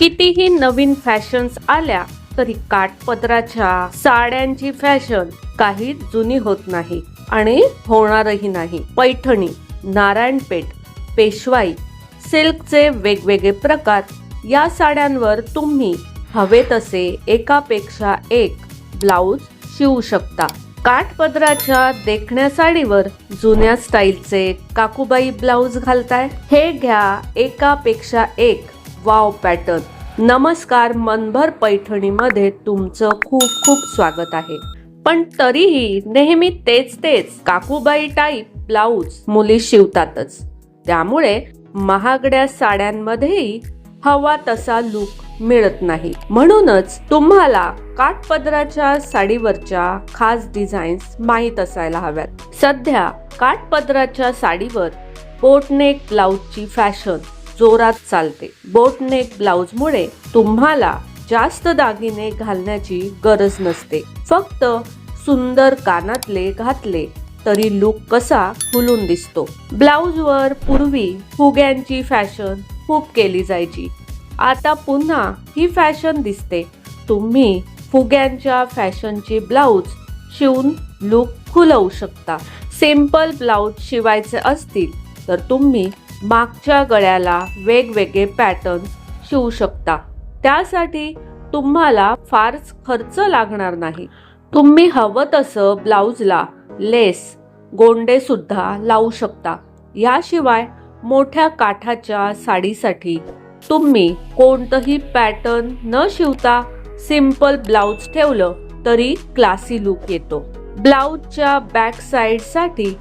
कितीही नवीन फॅशन्स आल्या तरी काठपदराच्या साड्यांची फॅशन काही जुनी होत नाही आणि होणारही नाही. पैठणी नारायणपेठ पेशवाई सिल्कचे वेगवेगळे प्रकार या साड्यांवर तुम्ही हवे तसे एकापेक्षा एक ब्लाऊज शिवू शकता. काठपदराच्या देखण्या साडीवर जुन्या स्टाईलचे काकूबाई ब्लाऊज घालताय? हे घ्या एकापेक्षा एक वाव पॅटर्न. नमस्कार मनभर पैठणीमध्ये तुमचं खूप खूप स्वागत आहे. पण तरीही नेहमी तेच तेच काकूबाई टाईप ब्लाऊज मुली शिवतातच. त्यामुळे महागड्या साड्यांमध्येही हवा तसा लुक मिळत नाही. म्हणूनच तुम्हाला काठपदराच्या साडीवरच्या खास डिझाईन्स माहीत असायला हव्यात. सध्या काठपदराच्या साडीवर बोटनेक ब्लाऊजची फॅशन जोरात चालते. बोटनेक ब्लाऊजमुळे तुम्हाला जास्त दागिने घालण्याची गरज नसते. फक्त सुंदर कानातले घातले तरी लुक कसा खुलून दिसतो. ब्लाऊजवर पूर्वी फुग्यांची फॅशन खूप केली जायची. आता पुन्हा ही फॅशन दिसते. तुम्ही फुग्यांच्या फॅशनची ब्लाऊज शिवून लुक खुलवू शकता. सिंपल ब्लाऊज शिवायचे असतील तर तुम्ही मागच्या गळ्याला वेगवेगळे पॅटर्न शिवू शकता. त्यासाठी तुम्हाला फारच खर्च लागणार नाही. तुम्ही हवं तसं ब्लाऊजला लेस गोंडे सुद्धा लावू शकता. याशिवाय मोठ्या काठाच्या साडीसाठी तुम्ही कोणतंही पॅटर्न न शिवता सिंपल ब्लाऊज ठेवलं तरी क्लासी लुक येतो. ब्लाऊजच्या बॅक साईडसाठी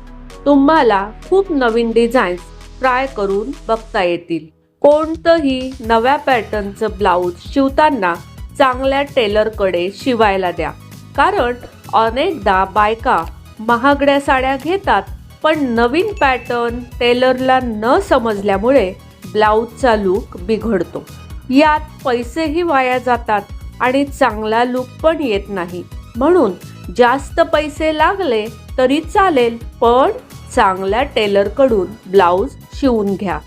तुम्हाला खूप नवीन डिझाईन्स ट्राय करून बघता येतील. कोणतंही नव्या पॅटर्नचं ब्लाऊज शिवताना चांगल्या टेलरकडे शिवायला द्या. कारण अनेकदा बायका महागड्या साड्या घेतात पण नवीन पॅटर्न टेलरला न समजल्यामुळे ब्लाऊजचा लुक बिघडतो. यात पैसेही वाया जातात आणि चांगला लुक पण येत नाही. म्हणून जास्त पैसे लागले तरी चालेल पण चांगल्या टेलरकडून ब्लाऊज शिवून घ्या.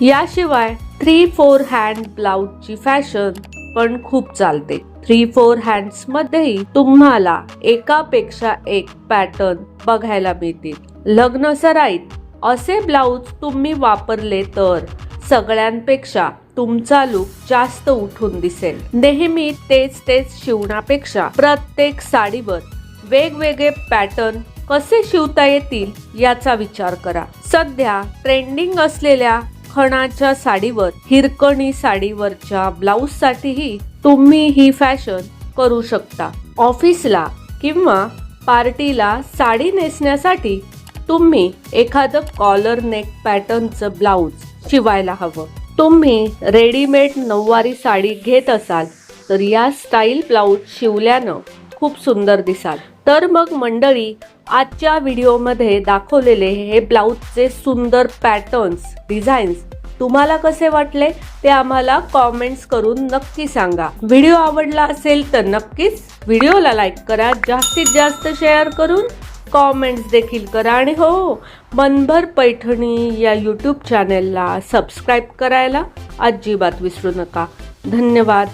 याशिवाय थ्री फोर हँड ब्लाऊजची फॅशन पण खूप चालते. थ्री फोर हँड्स मध्येही तुम्हाला एकापेक्षा एक पॅटर्न बघायला मिळतील. लग्न सराईत असे ब्लाऊज तुम्ही वापरले तर सगळ्यांपेक्षा तुमचा लुक जास्त उठून दिसेल. नेहमी तेच तेच शिवण्यापेक्षा प्रत्येक साडीवर वेगवेगळे पॅटर्न कसे शिवता येतील याचा विचार करा. सध्या ट्रेंडिंग असलेल्या खणाच्या साडीवर हिरकणी साडीवरच्या ब्लाऊज साठीही तुम्ही ही फॅशन करू शकता. ऑफिसला किंवा पार्टीला साडी नेसण्यासाठी तुम्ही एखादं कॉलर नेक पॅटर्नचं ब्लाऊज शिवायला हवं. तुम्ही रेडीमेड नऊवारी साडी घेत असाल तर या स्टाईल ब्लाऊज शिवल्यानं खूप सुंदर दिसाल. तर मग मंडळी आजच्या व्हिडिओमध्ये दाखवलेले हे ब्लाऊजचे सुंदर पॅटर्न्स डिझाईन्स तुम्हाला कसे वाटले ते आम्हाला कॉमेंट्स करून नक्की सांगा. व्हिडिओ आवडला असेल तर नक्कीच व्हिडिओला लाईक करा जास्तीत जास्त शेअर करून कॉमेंट्स देखील करा आणि हो मनभर पैठणी या यूट्यूब चॅनेलला सबस्क्राईब करायला अजिबात विसरू नका. धन्यवाद.